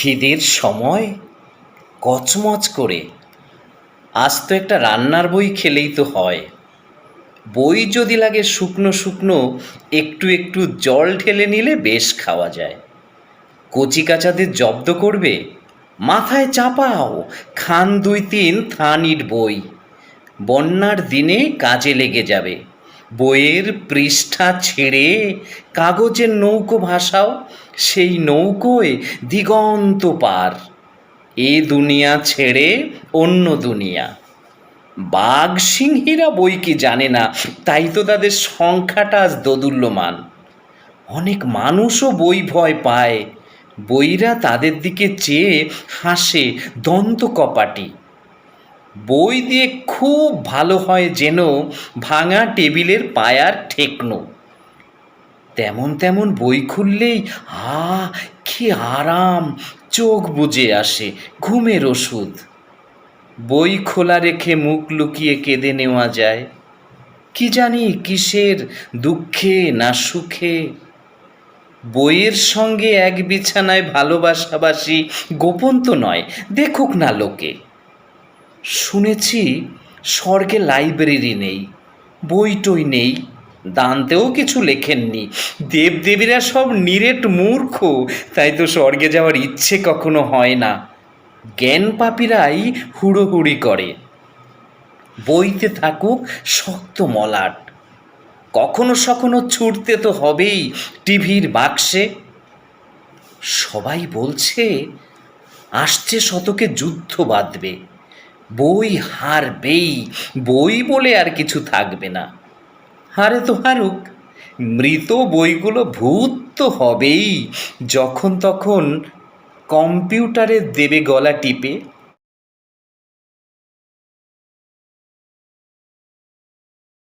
খিদের সময় কচমচ করে। আজ তো একটা রান্নার বই খেলেই তো হয়। বই যদি লাগে শুকনো শুকনো, একটু একটু জল ঢেলে নিলে বেশ খাওয়া যায়। কচি কাচাদের জব্দ করবে? মাথায় চাপাও, খান দুই তিন থানির বই। বন্যার দিনে কাজে লেগে যাবে। বইয়ের পৃষ্ঠা ছেড়ে কাগজের নৌকো ভাসাও, সেই নৌকোয় দিগন্ত পার। এ দুনিয়া ছেড়ে অন্য দুনিয়া। বাঘ সিংহীরা বই কি জানে না, তাই তো তাদের সংখ্যাটা আজ দোদুল্যমান। অনেক মানুষও বই ভয় পায়, বইরা তাদের দিকে চেয়ে হাসে দন্ত কপাটি। বই দিয়ে খুব ভালো হয় যেন ভাঙা টেবিলের পায়ার ঠেকনো। তেমন তেমন বই খুললেই আ, কি আরাম, চোখ বুজে আসে ঘুমের ওষুধ। বই খোলা রেখে মুখ লুকিয়ে কেঁদে নেওয়া যায়। কি জানি কিসের দুঃখে না সুখে। বইয়ের সঙ্গে এক বিছানায় ভালোবাসাবাসি গোপন তো নয়, দেখুক না লোকে। শুনেছি স্বর্গে লাইব্রেরি নেই বই টই নেই, দান্তেও কিছু লেখেননি। দেবদেবীরা সব নিরেট মূর্খ, তাই তো স্বর্গে যাওয়ার ইচ্ছে কখনো হয় না। জ্ঞান পাপীরাই হুড়োহুড়ি করে। বইতে থাকুক শক্ত মলাট। কখনো সখনো ছুটতে তো হবেই টিভির বাক্সে। সবাই বলছে, আসছে শতকে যুদ্ধ বাঁধবে। বই হারবেই, বই বলে আর কিছু থাকবে না। হারে তো হারুক, মৃত বইগুলো ভূত তো হবেই, যখন তখন কম্পিউটারে দেবে গলা টিপে।